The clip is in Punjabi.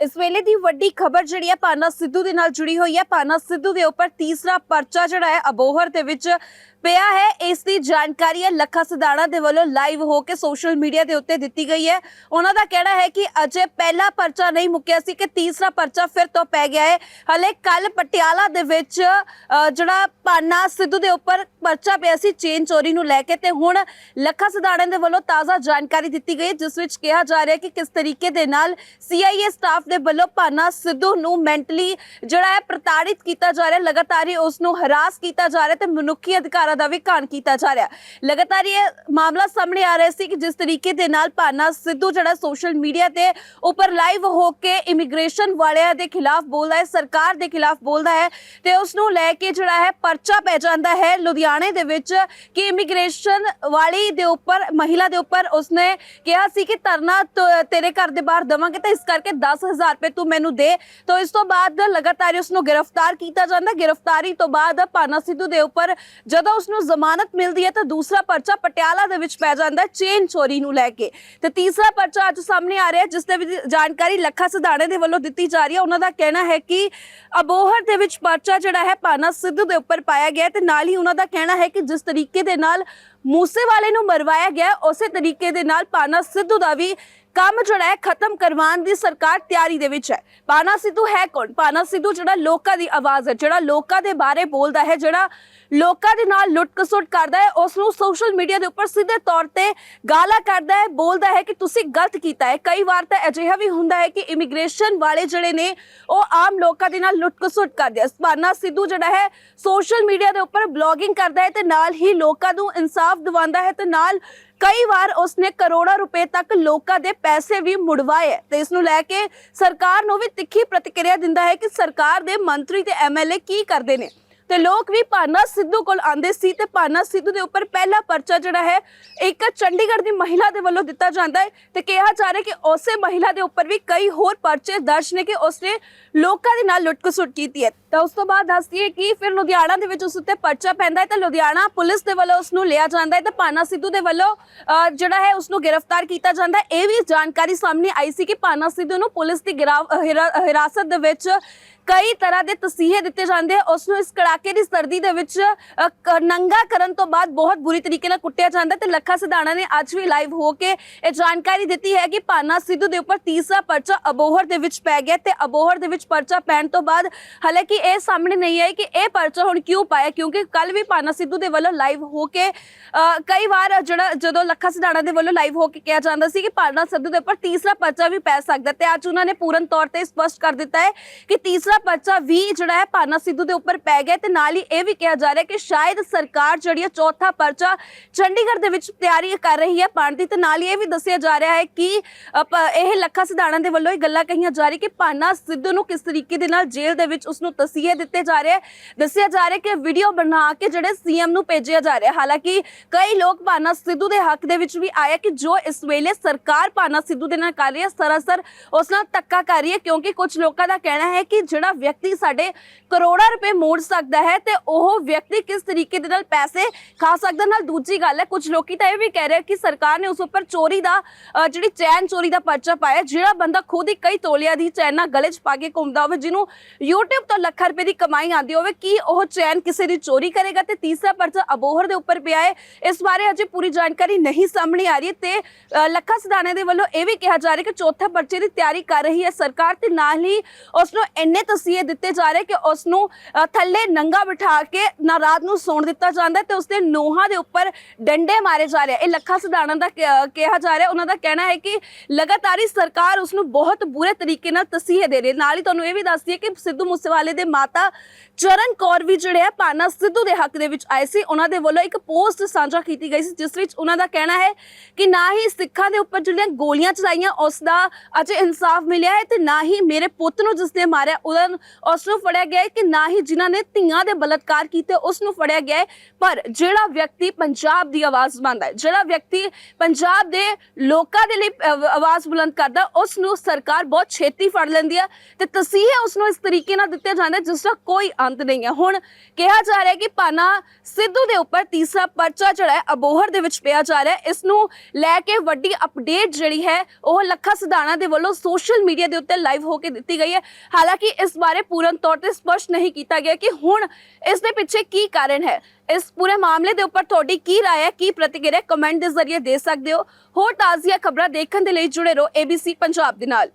ਇਸ ਵੇਲੇ ਦੀ ਵੱਡੀ ਖਬਰ ਜਿਹੜੀ ਹੈ ਪਾਨਾ ਸਿੱਧੂ ਦੇ ਨਾਲ ਜੁੜੀ ਹੋਈ ਹੈ ਪਾਨਾ ਸਿੱਧੂ ਦੇ ਉੱਪਰ ਤੀਸਰਾ ਪਰਚਾ ਜਿਹੜਾ ਹੈ ਅਬੋਹਰ ਦੇ ਵਿੱਚ ਪਿਆ ਹੈ। ਇਸ ਦੀ ਜਾਣਕਾਰੀ ਹੈ। ਲੱਖਾ ਸਦਾਣਾ ਦੇ ਵੱਲੋਂ ਲਾਈਵ ਹੋ ਕੇ ਸੋਸ਼ਲ ਮੀਡੀਆ ਦੇ ਉੱਤੇ ਦਿੱਤੀ ਗਈ ਹੈ। ਉਹਨਾਂ ਦਾ ਕਹਿਣਾ ਹੈ ਕਿ ਅਜੇ ਪਹਿਲਾ ਪਰਚਾ ਨਹੀਂ ਮੁੱਕਿਆ ਸੀ ਕਿ ਤੀਸਰਾ ਪਰਚਾ ਫਿਰ ਤੋਂ ਪੈ ਗਿਆ ਹੈ। ਹਲੇ ਕੱਲ ਪਟਿਆਲਾ ਦੇ ਵਿੱਚ ਜਿਹੜਾ ਪਾਨਾ ਸਿੱਧੂ ਦੇ ਉੱਪਰ ਪਰਚਾ ਪਿਆ ਸੀ ਚੇਨ ਚੋਰੀ ਨੂੰ ਲੈ ਕੇ ਤੇ ਹੁਣ ਲੱਖਾ ਸਦਾਣਾ ਦੇ ਵੱਲੋਂ ਤਾਜ਼ਾ ਜਾਣਕਾਰੀ ਦਿੱਤੀ ਗਈ ਜਿਸ ਵਿੱਚ ਕਿਹਾ ਜਾ ਰਿਹਾ ਹੈ ਕਿ ਕਿਸ ਤਰੀਕੇ ਦੇ ਨਾਲ ਸੀਆਈਏ ਸਟਾਫ ਦੇ ਵੱਲੋਂ ਪਾਨਾ ਸਿੱਧੂ ਨੂੰ ਮੈਂਟਲੀ ਜਿਹੜਾ ਹੈ ਪ੍ਰਤਾੜਿਤ ਕੀਤਾ ਜਾ ਰਿਹਾ ਲਗਾਤਾਰ ਹੀ ਉਸ ਨੂੰ ਹਰਾਸ ਕੀਤਾ ਜਾ ਰਿਹਾ ਤੇ ਮਨੁੱਖੀ ਅਧਿਕਾਰ ਦਾ ਵੀ ਘਾਣ ਕੀਤਾ ਜਾ ਰਿਹਾ। ਲਗਾਤਾਰ ਇਹ ਮਾਮਲਾ ਸਾਹਮਣੇ ਆ ਰਿਹਾ ਸੀ ਕਿ ਜਿਸ ਤਰੀਕੇ ਦੇ ਨਾਲ ਪਾਨਾ ਸਿੱਧੂ ਜਿਹੜਾ ਸੋਸ਼ਲ ਮੀਡੀਆ ਤੇ ਉੱਪਰ ਲਾਈਵ ਹੋ ਕੇ ਇਮੀਗ੍ਰੇਸ਼ਨ ਵਾਲਿਆਂ ਦੇ ਖਿਲਾਫ ਬੋਲਦਾ ਹੈ, ਸਰਕਾਰ ਦੇ ਖਿਲਾਫ ਬੋਲਦਾ ਹੈ ਤੇ ਉਸ ਨੂੰ ਲੈ ਕੇ ਜਿਹੜਾ ਹੈ ਪਰਚਾ ਪੈ ਜਾਂਦਾ ਹੈ। ਲੁਧਿਆਣੇ ਦੇ ਵਿੱਚ ਕਿ ਇਮੀਗ੍ਰੇਸ਼ਨ ਵਾਲੀ ਦੇ ਉੱਪਰ, ਮਹਿਲਾ ਦੇ ਉੱਪਰ ਉਸਨੇ ਕਿਹਾ ਸੀ ਕਿ ਧਰਨਾ ਤੇਰੇ ਘਰ ਦੇ ਬਾਹਰ ਦਵਾਂਗੇ ਤਾਂ ਇਸ ਕਰਕੇ 10000 ਰੁਪਏ ਤੂੰ ਮੈਨੂੰ ਦੇ। ਤਾਂ ਇਸ ਤੋਂ ਬਾਅਦ ਲਗਾਤਾਰ ਹੀ ਉਸ ਨੂੰ ਗ੍ਰਿਫਤਾਰ ਕੀਤਾ ਜਾਂਦਾ। ਗ੍ਰਿਫਤਾਰੀ ਤੋਂ ਬਾਅਦ ਪਾਨਾ ਸਿੱਧੂ ਦੇ ਉੱਪਰ ਜਦੋਂ ਉਸ ਨੂੰ ਜ਼ਮਾਨਤ ਮਿਲਦੀ ਹੈ ਤਾਂ ਦੂਸਰਾ ਪਰਚਾ ਪਟਿਆਲਾ ਦੇ ਵਿੱਚ ਪੈ ਜਾਂਦਾ ਚੇਨ ਚੋਰੀ ਨੂੰ ਲੈ ਕੇ। ਤੇ ਤੀਸਰਾ ਪਰਚਾ ਅੱਜ ਸਾਹਮਣੇ ਆ ਰਿਹਾ ਜਿਸ ਦੇ ਵਿੱਚ ਜਾਣਕਾਰੀ ਲੱਖਾ ਸਦਾਣੇ ਦੇ ਵੱਲੋਂ ਦਿੱਤੀ ਜਾ ਰਹੀ ਹੈ। ਉਹਨਾਂ ਦਾ ਕਹਿਣਾ ਹੈ ਕਿ ਅਬੋਹਰ ਦੇ ਵਿੱਚ ਪਰਚਾ ਜਿਹੜਾ ਹੈ ਪਾਨਾ ਸਿੱਧੂ ਦੇ ਉੱਪਰ ਪਾਇਆ ਗਿਆ ਤੇ ਨਾਲ ਹੀ ਉਹਨਾਂ ਦਾ ਕਹਿਣਾ ਹੈ ਕਿ ਜਿਸ ਤਰੀਕੇ ਦੇ ਨਾਲ ਮੂਸੇਵਾਲੇ ਨੂੰ ਮਰਵਾਇਆ ਗਿਆ ਉਸੇ ਤਰੀਕੇ ਦੇ ਨਾਲ ਪਾਨਾ ਸਿੱਧੂ ਦਾ ਵੀ ਕੰਮ ਜਿਹੜਾ ਹੈ ਖਤਮ ਕਰਵਾਉਣ ਦੀ ਸਰਕਾਰ ਤਿਆਰੀ ਦੇ ਵਿੱਚ ਹੈ। ਪਾਨਾ ਸਿੱਧੂ ਹੈ ਕੌਣ? ਪਾਨਾ ਸਿੱਧੂ ਜਿਹੜਾ ਲੋਕਾਂ ਦੀ ਆਵਾਜ਼ ਹੈ, ਜਿਹੜਾ ਲੋਕਾਂ ਦੇ ਬਾਰੇ ਬੋਲਦਾ ਹੈ, ਜਿਹੜਾ ਲੋਕਾਂ ਦੇ ਨਾਲ ਲੁੱਟ ਕਰਦਾ ਹੈ, ਉਸ ਨੂੰ ਸੋਸ਼ਲ ਮੀਡੀਆ ਦੇ ਉੱਪਰ ਸਿੱਧੇ ਤੌਰ ਤੇ ਗਾਲਾਂ ਕੱਢਦਾ ਹੈ, ਬੋਲਦਾ ਹੈ ਕਿ ਤੁਸੀਂ ਗਲਤ ਕੀਤਾ ਹੈ। ਕਈ ਵਾਰ ਤਾਂ ਅਜਿਹਾ ਵੀ ਹੁੰਦਾ ਹੈ ਕਿ ਇਮੀਗ੍ਰੇਸ਼ਨ ਵਾਲੇ ਜਿਹੜੇ ਨੇ, ਉਹ ਆਮ ਲੋਕਾਂ ਦੇ ਨਾਲ ਲੁੱਟਕਸੁੱਟ ਕਰਦੇ ਆ। ਪਾਨਾ ਸਿੱਧੂ ਜਿਹੜਾ ਹੈ ਸੋਸ਼ਲ ਮੀਡੀਆ ਦੇ ਉੱਪਰ ਬਲੌਗਿੰਗ ਕਰਦਾ ਹੈ ਤੇ ਨਾਲ ਹੀ ਲੋਕਾਂ ਨੂੰ ਇਨਸਾਫ ਦਿਵਾਉਂਦਾ ਹੈ ਤੇ ਨਾਲ ਕਈ ਵਾਰ ਉਸਨੇ ਕਰੋੜਾਂ ਰੁਪਏ ਤੱਕ ਲੋਕਾਂ ਦੇ ਪੈਸੇ ਵੀ ਮੁੜਵਾਏ ਤੇ ਇਸ ਨੂੰ ਲੈ ਕੇ ਸਰਕਾਰ ਨੂੰ ਵੀ ਤਿੱਖੀ ਪ੍ਰਤੀਕਿਰਿਆ ਦਿੰਦਾ ਹੈ ਕਿ ਸਰਕਾਰ ਦੇ ਮੰਤਰੀ ਤੇ ਐਮਐਲਏ ਕੀ ਕਰਦੇ ਨੇ। ਤੇ ਲੋਕ ਵੀ ਪਾਨਾ ਸਿੱਧੂ ਕੋਲ ਆਂਦੇ ਸੀ ਤੇ ਪਾਨਾ ਸਿੱਧੂ ਦੇ ਉੱਪਰ ਪਹਿਲਾ ਪਰਚਾ ਜਿਹੜਾ ਹੈ ਇੱਕ ਚੰਡੀਗੜ੍ਹ ਦੀ ਮਹਿਲਾ ਦੇ ਵੱਲੋਂ ਦਿੱਤਾ ਜਾਂਦਾ ਹੈ ਤੇ ਕਿਹਾ ਜਾ ਰਿਹਾ ਕਿ ਉਸੇ ਮਹਿਲਾ ਦੇ ਉੱਪਰ ਵੀ ਕਈ ਹੋਰ ਪਰਚੇ ਦਰਜ ਨੇ ਕਿ ਉਸਨੇ ਲੋਕਾਂ ਦੇ ਨਾਲ ਲੁੱਟ-ਖਸੁੱਟ ਕੀਤੀ ਹੈ। ਤਾਂ ਉਸ ਤੋਂ ਬਾਅਦ ਦੱਸਦੀ ਹੈ ਕਿ ਫਿਰ ਲੁਧਿਆਣਾ ਦੇ ਵਿੱਚ ਉਸ ਉੱਤੇ ਪਰਚਾ ਪੈਂਦਾ ਹੈ ਤਾਂ ਲੁਧਿਆਣਾ ਪੁਲਿਸ ਦੇ ਵੱਲੋਂ ਉਸ ਨੂੰ ਲਿਆ ਜਾਂਦਾ ਹੈ ਤਾਂ ਪਾਨਾ ਸਿੱਧੂ ਦੇ ਵੱਲੋਂ ਅਹ, ਜਿਹੜਾ ਹੈ ਉਸ ਨੂੰ ਗ੍ਰਿਫਤਾਰ ਕੀਤਾ ਜਾਂਦਾ ਹੈ। ਇਹ ਵੀ ਜਾਣਕਾਰੀ ਸਾਹਮਣੇ ਆਈ ਸੀ ਕਿ ਪਾਨਾ ਸਿੱਧੂ ਨੂੰ ਪੁਲਿਸ ਦੀ ਗਿਰਾ- ਹਿਰਾ- ਹਿਰਾਸਤ ਦੇ ਵਿੱਚ ਕਈ ਤਰ੍ਹਾਂ ਦੇ ਤਸੀਹੇ ਦਿੱਤੇ ਜਾਂਦੇ ਆ। ਉਸ ਨੂੰ ਇਸ ਕੜਾਕੇ ਦੀ ਸਰਦੀ ਦੇ ਵਿੱਚ ਨੰਗਾ ਕਰਨ ਤੋਂ ਬਾਅਦ ਬਹੁਤ ਬੁਰੀ ਤਰੀਕੇ ਨਾਲ ਕੁੱਟਿਆ ਜਾਂਦਾ ਤੇ ਲੱਖਾ ਸਿਧਾਣਾ ਨੇ ਅੱਜ ਵੀ ਲਾਈਵ ਹੋ ਕੇ ਇਹ ਜਾਣਕਾਰੀ ਦਿੱਤੀ ਹੈ ਕਿ ਪਾਨਾ ਸਿੱਧੂ ਦੇ ਉੱਪਰ ਤੀਸਰਾ ਪਰਚਾ ਅਬੋਹਰ ਦੇ ਵਿੱਚ ਪੈ ਗਿਆ ਤੇ ਅਬੋਹਰ ਦੇ ਵਿੱਚ ਪਰਚਾ ਪੈਣ ਤੋਂ ਬਾਅਦ ਹਾਲਾਂਕਿ ਇਹ ਸਾਹਮਣੇ ਨਹੀਂ ਆਈ ਕਿ ਇਹ ਪਰਚਾ ਹੁਣ ਕਿਉਂ ਪਾਇਆ ਕਿਉਂਕਿ ਕੱਲ ਵੀ ਪਾਨਾ ਸਿੱਧੂ ਦੇ ਵੱਲੋਂ ਲਾਈਵ ਹੋ ਕੇ ਅ, ਕਈ ਵਾਰ ਜਿਹੜਾ ਜਦੋਂ ਲੱਖਾ ਸਿਧਾਣਾ ਦੇ ਵੱਲੋਂ ਲਾਈਵ ਹੋ ਕੇ ਕਿਹਾ ਜਾਂਦਾ ਸੀ ਕਿ ਪਾਨਾ ਸਿੱਧੂ ਦੇ ਉੱਪਰ ਤੀਸਰਾ ਪਰਚਾ ਵੀ ਪੈ ਸਕਦਾ ਤੇ ਅੱਜ ਉਹਨਾਂ ਨੇ ਪੂਰਨ ਤੌਰ ਤੇ ਸਪਸ਼ਟ ਕਰ ਦਿੱਤਾ ਹੈ ਕਿ ਤੀਸਰਾ ਪਰਚਾ ਵੀ ਜਿਹੜਾ ਹੈ ਪਾਨਾ ਸਿੱਧੂ ਦੇ ਉੱਪਰ ਪੈ ਗਿਆ ਤੇ ਨਾਲ ਹੀ ਇਹ ਵੀ ਕਿਹਾ ਜਾ ਰਿਹਾ ਕਿ ਸ਼ਾਇਦ ਸਰਕਾਰ ਜਿਹੜੀ ਹੈ ਚੌਥਾ ਪਰਚਾ ਚੰਡੀਗੜ੍ਹ ਦੇ ਵਿੱਚ ਤਿਆਰੀ ਕਰ ਰਹੀ ਹੈ ਪਾਉਣ ਦੀ ਤੇ ਨਾਲ ਹੀ ਇਹ ਵੀ ਦੱਸਿਆ ਜਾ ਰਿਹਾ ਹੈ ਕਿ ਇਹ ਲੱਖਾ ਸਿਧਾਣਾ ਦੇ ਵੱਲੋਂ ਇਹ ਗੱਲਾਂ ਕਹੀਆਂ ਜਾ ਰਹੀ ਕਿ ਪਾਨਾ ਸਿੱਧੂ ਨੂੰ ਕਿਸ ਤਰੀਕੇ ਦੇ ਨਾਲ ਜੇਲ੍ਹ ਦੇ ਵਿੱਚ ਉਸ ਨੂੰ ਤਸੀਹੇ ਦਿੱਤੇ ਜਾ ਰਹੇ ਦੱਸਿਆ ਜਾ ਰਿਹਾ ਕਿ ਵੀਡੀਓ ਬਣਾ ਕੇ ਜਿਹੜੇ ਸੀਐਮ ਨੂੰ ਭੇਜਿਆ ਜਾ ਰਿਹਾ ਹਾਲਾਂਕਿ ਕਈ ਲੋਕ ਪਾਨਾ ਸਿੱਧੂ ਦੇ ਹੱਕ ਦੇ ਵਿੱਚ ਵੀ ਆਇਆ ਕਿ ਜੋ ਇਸ ਵੇਲੇ ਸਰਕਾਰ ਪਾਨਾ ਸਿੱਧੂ ਦੇ ਨਾਲ ਕਰ ਰਹੀ ਹੈ, ਸਰਾਸਰ ਉਸ ਨਾਲ ਧੱਕਾ ਕਰ ਰਹੀ ਹੈ ਕਿਉਂਕਿ ਕੁਝ ਲੋਕਾਂ ਦਾ ਕਹਿਣਾ ਹੈ ਕਿ ਜਿਹੜਾ ਵਿਅਕਤੀ ਸਾਡੇ ਕਰੋੜਾਂ ਰੁਪਏ ਮੋੜ ਸਕਦਾ ਹੈ ਤੇ ਉਹ ਵਿਅਕਤੀ ਕਿਸ ਤਰੀਕੇ ਦੇ ਨਾਲ ਪੈਸੇ ਖਾ ਸਕਦਾ ਨਾਲ ਦੂਜੀ ਗੱਲ ਹੈ ਕੁਝ ਲੋਕੀ ਤਾਂ ਇਹ ਵੀ ਕਹਿ ਰਹੇ ਕਿ ਸਰਕਾਰ ਨੇ ਉਸ ਉੱਪਰ ਚੋਰੀ ਦਾ ਜਿਹੜੀ ਚੈਨ ਚੋਰੀ ਦਾ ਪਰਚਾ ਪਾਇਆ ਜਿਹੜਾ ਬੰਦਾ ਖੁਦ ਹੀ ਕਈ ਤੋਲਿਆਂ ਦੀ ਚੈਨਾ ਗਲੇ 'ਚ ਪਾ ਕੇ ਘੁੰਮਦਾ ਹੋਵੇ ਜਿਹਨੂੰ YouTube ਤੋਂ ਲੱਖਾਂ ਰੁਪਏ ਦੀ ਕਮਾਈ ਆਉਂਦੀ ਹੋਵੇ ਕੀ ਉਹ ਚੈਨ ਕਿਸੇ ਦੀ ਚੋਰੀ ਕਰੇਗਾ? ਤੇ ਤੀਸਰਾ ਪਰਚਾ ਅਬੋਹਰ ਦੇ ਉੱਪਰ ਪਿਆ ਹੈ ਇਸ ਬਾਰੇ ਅਜੇ ਪੂਰੀ ਜਾਣਕਾਰੀ ਨਹੀਂ ਸਾਹਮਣੇ ਆ ਰਹੀ ਤੇ ਅ, ਲੱਖਾ ਸਿਧਾਣੇ ਦੇ ਵੱਲੋਂ ਇਹ ਵੀ ਕਿਹਾ ਜਾ ਰਿਹਾ ਕਿ ਚੌਥਾ ਪਰਚੇ ਦੀ ਤਿਆਰੀ ਕਰ ਰਹੀ ਹੈ ਸਰਕਾਰ ਤੇ ਨਾਲ ਹੀ ਉਸ ਨੂੰ ਇੰਨੇ ਤਸੀਹੇ ਦਿੱਤੇ ਜਾ ਰਹੇ ਕਿ ਉਸ ਨੂੰ ਥੱਲੇ ਨੰਗਾ ਬਿਠਾ ਕੇ ਨਾ ਰਾਤ ਨੂੰ ਸੌਣ ਦਿੱਤਾ ਜਾਂਦਾ ਹੈ ਤੇ ਉਸਦੇ ਨੋਹਾਂ ਦੇ ਉੱਪਰ ਡੰਡੇ ਮਾਰੇ ਜਾ ਰਹੇ ਇਹ ਲੱਖਾ ਸਿਧਾਣਾ ਦਾ ਕਿਹਾ ਜਾ ਰਿਹਾ ਉਹਨਾਂ ਦਾ ਕਹਿਣਾ ਹੈ ਕਿ ਲਗਾਤਾਰ ਸਰਕਾਰ ਉਸ ਨੂੰ ਬਹੁਤ ਬੁਰੇ ਤਰੀਕੇ ਨਾਲ ਤਸੀਹੇ ਦੇ ਰਹੀ ਨਾਲ ਹੀ ਤੁਹਾਨੂੰ ਇਹ ਵੀ ਦੱਸਦੀ ਹੈ ਕਿ ਸਿੱਧੂ ਮੂਸੇਵਾਲੇ ਦੇ ਮਾਤਾ ਚਰਨ ਕੌਰ ਵੀ ਜਿਹੜੇ ਆ ਪਾਨਾ ਸਿੱਧੂ ਦੇ ਹੱਕ ਦੇ ਵਿੱਚ ਆਏ ਸੀ। ਉਹਨਾਂ ਦੇ ਵੱਲੋਂ ਇੱਕ ਪੋਸਟ ਸਾਂਝਾ ਕੀਤੀ ਗਈ ਸੀ, ਜਿਸ ਵਿੱਚ ਉਹਨਾਂ ਦਾ ਕਹਿਣਾ ਹੈ ਕਿ ਨਾ ਹੀ ਸਿੱਖਾਂ ਦੇ ਉੱਪਰ ਜਿਹੜੀਆਂ ਗੋਲੀਆਂ ਚਲਾਈਆਂ, ਉਸ ਦਾ ਅਜੇ ਇਨਸਾਫ ਮਿਲਿਆ ਹੈ ਤੇ ਨਾ ਹੀ ਮੇਰੇ ਪੁੱਤ ਨੂੰ ਜਿਸ ਨੇ ਮਾਰਿਆ, ਉਹਦਾ ਨੂੰ- ਉਸ ਨੂੰ ਫੜਿਆ ਗਿਆ ਹੈ ਕਿ ਨਾ ਹੀ ਜਿਨ੍ਹਾਂ ਨੇ ਧੀਆਂ ਧੀਆਂ ਦੇ ਬਲਾਤਕਾਰ ਕੀਤੇ ਉਸ ਨੂੰ ਫੜਿਆ ਗਿਆ ਹੈ। ਪਰ ਜਿਹੜਾ ਵਿਅਕਤੀ ਪੰਜਾਬ ਦੀ ਆਵਾਜ਼ ਬਣਦਾ ਹੈ, ਜਿਹੜਾ ਵਿਅਕਤੀ ਪੰਜਾਬ ਦੇ ਲੋਕਾਂ ਦੇ ਲਈ ਆਵਾਜ਼ ਬੁਲੰਦ ਕਰਦਾ ਉਸ ਨੂੰ ਸਰਕਾਰ ਬਹੁਤ ਛੇਤੀ ਫੜ ਲੈਂਦੀ ਹੈ ਤੇ ਤਸੀਹੇ ਉਸ ਨੂੰ ਇਸ ਤਰੀਕੇ ਨਾਲ ਦਿੱਤੇ ਜਾਂਦੇ ਜਿਸ ਦਾ ਕੋਈ ਅੰਤ ਨਹੀਂ ਹੈ। ਹੁਣ ਕਿਹਾ ਜਾ ਰਿਹਾ ਹੈ ਕਿ ਪਾਨਾ ਸਿੱਧੂ ਦੇ ਉੱਪਰ ਤੀਸਰਾ ਪਰਚਾ ਜਿਹੜਾ ਅਬੋਹਰ ਦੇ ਵਿੱਚ ਪਿਆ ਜਾ ਰਿਹਾ ਹੈ। ਇਸ ਨੂੰ ਲੈ ਕੇ ਵੱਡੀ ਅਪਡੇਟ ਜਿਹੜੀ ਹੈ, ਉਹ ਲੱਖਾ ਸਿਧਾਣਾ ਦੇ ਵੱਲੋਂ ਸੋਸ਼ਲ ਮੀਡੀਆ ਦੇ ਉੱਤੇ ਲਾਈਵ ਹੋ ਕੇ ਦਿੱਤੀ ਗਈ ਹੈ। ਹਾਲਾਂਕਿ ਇਸ ਬਾਰੇ ਪੂਰਨ ਤੌਰ ਤੇ ਸਪਸ਼ਟ ਨਹੀਂ ਕੀਤਾ ਗਿਆ ਕਿ ਹੁਣ ਹੁਣ ਇਸ ਦੇ ਪਿੱਛੇ ਕੀ ਕਾਰਨ ਹੈ ਇਸ ਪੂਰੇ ਮਾਮਲੇ ਦੇ ਉੱਪਰ ਤੁਹਾਡੀ ਕੀ رائے ਹੈ ਕੀ ਪ੍ਰਤੀਕਿਰਿਆ ਕਮੈਂਟ ਦੇ ਜ਼ਰੀਏ ਦੇ ਸਕਦੇ ਹੋ ਹੋਰ ਤਾਜ਼ੀਆਂ ਖਬਰਾਂ ਦੇਖਣ ਦੇ ਲਈ ਜੁੜੇ ਰਹੋ ABC ਪੰਜਾਬ ਦੇ ਨਾਲ